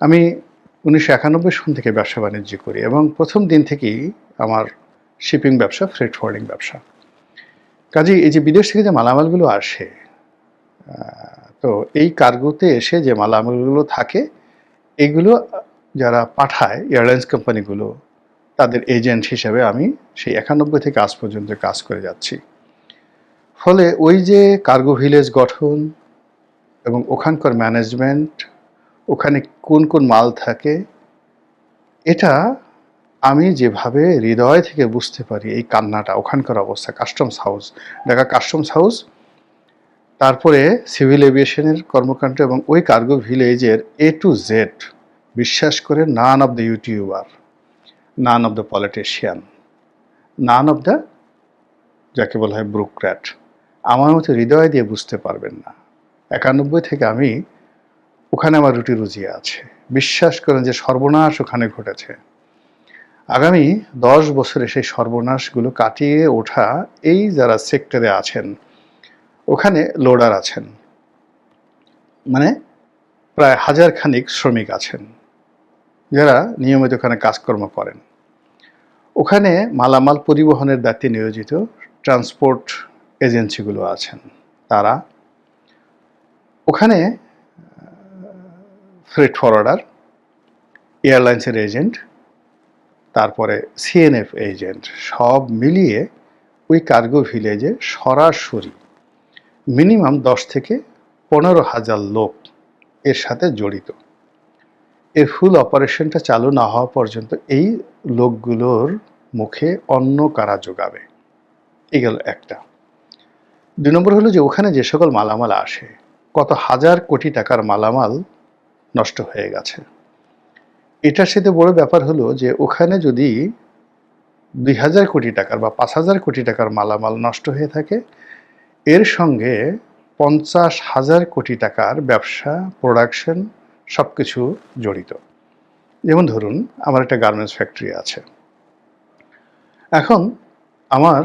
আমি উনিশশো একানব্বই সন থেকে ব্যবসা বাণিজ্য করি এবং প্রথম দিন থেকেই আমার শিপিং ব্যবসা ফ্রেড ফরওয়ার্ডিং ব্যবসা। কাজেই এই যে বিদেশ থেকে যে মালামালগুলো আসে তো এই কার্গোতে এসে যে মালামালগুলো থাকে, এগুলো যারা পাঠায় এয়ারলাইন্স কোম্পানিগুলো তাদের এজেন্ট হিসেবে আমি সেই একানব্বই থেকে আজ পর্যন্ত কাজ করে যাচ্ছি। ফলে ওই যে কার্গো ভিলেজ গঠন এবং ওখানকার ম্যানেজমেন্ট ওখানে কোন কোন মাল থাকে, এটা আমি যেভাবে হৃদয় থেকে বুঝতে পারি এই কান্নাটা, ওখানকার অবস্থা customs house Dhaka customs house তারপরে সিভিল এভিয়েশনের কর্মকাণ্ড এবং ওই কার্গো ভিলেজের এ টু জেড বিশ্বাস করে none of the YouTuber none of the politician none of the যাকে বলা হয় ব্রুক্র্যাট আমার মতো হৃদয় দিয়ে বুঝতে পারবেন না। একানব্বই থেকে আমি ওখানে আমার রুটি রুজি আছে। বিশ্বাস করেন যে সর্বনাশ ওখানে ঘটেছে। আগামী দশ বছরে সেই সর্বনাশগুলো কাটিয়ে ওঠা এই যারা সেক্টরে আছেন, ওখানে লোডার আছেন। মানে প্রায় হাজার খানিক শ্রমিক আছেন, যারা নিয়মিত ওখানে কাজকর্ম করেন। ওখানে মালামাল পরিবহনের দায়িত্বে নিয়োজিত ট্রান্সপোর্ট এজেন্সিগুলো আছেন তারা। ওখানে ফ্রেট ফরওয়ার্ডার এয়ারলাইন্সের এজেন্ট তারপরে সিএনএফ এজেন্ট সব মিলিয়ে ওই কার্গো ভিলেজে সরাসরি মিনিমাম দশ থেকে পনেরো হাজার লোক এর সাথে জড়িত। এর ফুল অপারেশনটা চালু না হওয়া পর্যন্ত এই লোকগুলোর মুখে অন্য কারা যোগাবে এই গেল একটা। দুই নম্বর হলো যে ওখানে যে সকল মালামাল আসে, কত হাজার কোটি টাকার মালামাল নষ্ট হয়ে গেছে। এটার সাথে বড় ব্যাপার হলো যে ওখানে যদি দুই হাজার কোটি টাকার বা পাঁচ হাজার কোটি টাকার মালামাল নষ্ট হয়ে থাকে, এর সঙ্গে পঞ্চাশ হাজার কোটি টাকার ব্যবসা প্রোডাকশন সব কিছু জড়িত। যেমন ধরুন, আমার একটা গার্মেন্টস ফ্যাক্টরি আছে। এখন আমার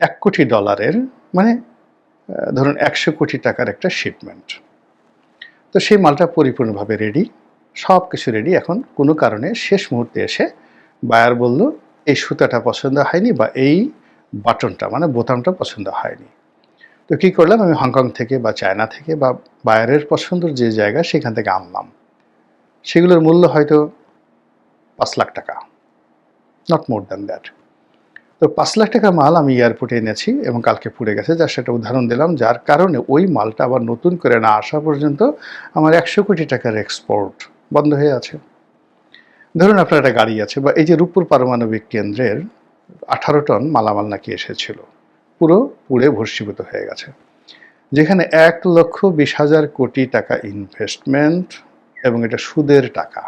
এক কোটি ডলারের মানে ধরুন একশো কোটি টাকার একটা শিপমেন্ট তো সেই মালটা পরিপূর্ণভাবে রেডি সব কিছু রেডি এখন কোনো কারণে শেষ মুহূর্তে এসে বায়ার বলল, এই সুতাটা পছন্দ হয়নি বা এই বাটনটা মানে বোতামটা পছন্দ হয়নি। তো কী করলাম, আমি হংকং থেকে বা চায়না থেকে বা বায়ারের পছন্দের যে জায়গা, সেখান থেকে আনলাম। সেগুলোর মূল্য হয়তো পাঁচ লাখ টাকা নট মোর দ্যান দ্যাট তো পাঁচ লাখ টাকার মাল আমি এয়ারপোর্টে এনেছি এবং কালকে পুড়ে গেছে যার সেটা উদাহরণ দিলাম, যার কারণে ওই মালটা আবার নতুন করে না আসা পর্যন্ত আমার একশো কোটি টাকার এক্সপোর্ট বন্ধ হয়ে আছে। ধরুন আপনার একটা গাড়ি আছে বা এই যে রূপপুর পারমাণবিক কেন্দ্রের আঠারো টন মালামাল নাকি এসেছিল, পুরো পুড়ে ভস্মীভূত হয়ে গেছে। যেখানে এক লক্ষ বিশ হাজার কোটি টাকা ইনভেস্টমেন্ট এবং এটা সুদের টাকা।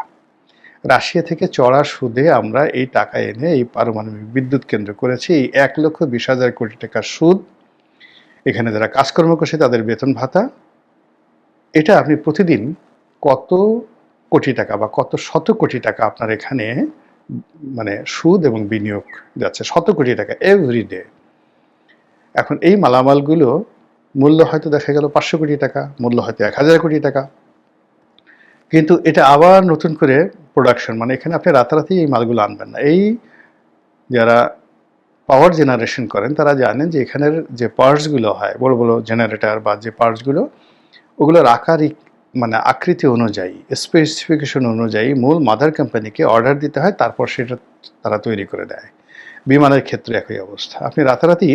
রাশিয়া থেকে চড়া সুদে আমরা এই টাকা এনে এই পারমাণবিক বিদ্যুৎ কেন্দ্র করেছি। এই এক লক্ষ বিশ হাজার কোটি টাকার সুদ। এখানে যারা কাজকর্ম করছে তাদের বেতন ভাতা। এটা আপনি প্রতিদিন কত কোটি টাকা বা কত শত কোটি টাকা আপনার এখানে মানে সুদ এবং বিনিয়োগ যাচ্ছে? শত কোটি টাকা এভরিডে এখন এই মালামালগুলো মূল্য হয়তো দেখা গেল পাঁচশো কোটি টাকা, মূল্য হয়তো এক হাজার কোটি টাকা। কিন্তু এটা আবার নতুন করে প্রোডাকশন মানে এখানে আপনি রাতারাতি এই মালগুলো আনবেন না। এই যারা পাওয়ার জেনারেশন করেন, তারা জানেন যে এখানের যে পার্টসগুলো হয়, বড় বড় জেনারেটর বা যে পার্টসগুলো ওগুলোর আকার মানে আকৃতি অনুযায়ী স্পেসিফিকেশন অনুযায়ী মূল মাদার কোম্পানিকে অর্ডার দিতে হয়, তারপর সেটা তারা তৈরি করে দেয়। বিমানের ক্ষেত্রে একই অবস্থা। আপনি রাতারাতি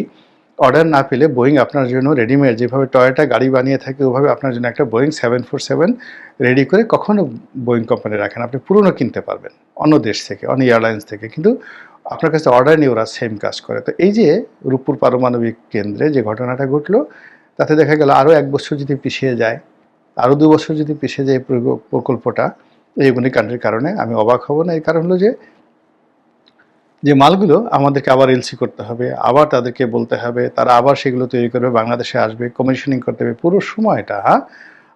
অর্ডার না পেলে বোয়িং আপনার জন্য রেডিমেড যেভাবে টয়োটা গাড়ি বানিয়ে থাকে, ওভাবে আপনার জন্য একটা Boeing seven four seven ready করে কখনও বোয়িং কোম্পানি রাখেন। আপনি পুরনো কিনতে পারবেন, অন্য দেশ থেকে, অন্য এয়ারলাইন্স থেকে, কিন্তু আপনার কাছে অর্ডার নিয়ে ওরা সেম কাজ করে। তো এই যে রূপপুর পারমাণবিক কেন্দ্রে যে ঘটনাটা ঘটলো, তাতে দেখা গেল আরও এক বছর যদি পিছিয়ে যায় আরও দু বছর যদি পিছিয়ে যায় প্রকল্পটা, এই অগ্নিকাণ্ডের কারণে, আমি অবাক হব না। এই কারণ হলো যে যে মালগুলো আমাদেরকে আবার এলসি করতে হবে, আবার তাদেরকে বলতে হবে, তারা আবার সেগুলো তৈরি করবে, বাংলাদেশে আসবে কমিশনিং করতে হবে। পুরো সময়টা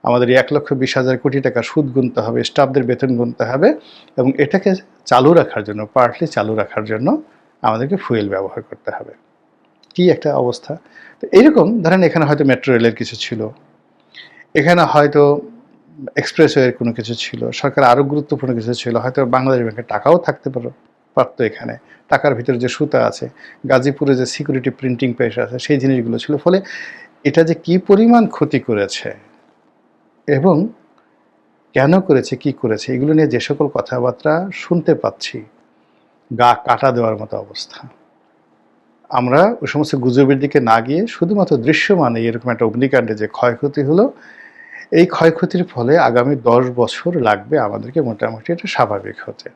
আমাদের এক লক্ষ বিশ হাজার কোটি টাকা সুদ গুনতে হবে স্টাফদের বেতন গুনতে হবে এবং এটাকে চালু রাখার জন্য পার্টলি চালু রাখার জন্য আমাদেরকে ফুয়েল ব্যবহার করতে হবে। কি একটা অবস্থা? তো এইরকম ধরেন এখানে হয়তো মেট্রো রেলের কিছু ছিল, এখানে হয়তো এক্সপ্রেসওয়ের কোনো কিছু ছিল, সরকার আরও গুরুত্বপূর্ণ কিছু ছিল, হয়তো বাংলাদেশ ব্যাংকের টাকাও থাকতে পারো। পারতো এখানে। টাকার ভিতরে যে সুতা আছে, গাজীপুরে যে সিকিউরিটি প্রিন্টিং প্রেস আছে, সেই জিনিসগুলো ছিল। ফলে এটা যে কি পরিমাণ ক্ষতি করেছে এবং কেন করেছে, কি করেছে, এগুলো নিয়ে যে সকল কথাবার্তা শুনতে পাচ্ছি, গা কাটা দেওয়ার মতো অবস্থা। আমরা ওই সমস্ত গুজবের দিকে না গিয়ে শুধুমাত্র দৃশ্যমানে এরকম একটা অগ্নিকাণ্ডে যে ক্ষয়ক্ষতি হলো, এই ক্ষয়ক্ষতির ফলে আগামী দশ বছর লাগবে আমাদেরকে মোটামুটি এটা স্বাভাবিক হতে।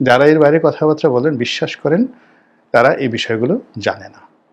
যারা এর বাইরে কথাবার্তা বলেন বিশ্বাস করেন তারা এই বিষয়গুলো জানে না।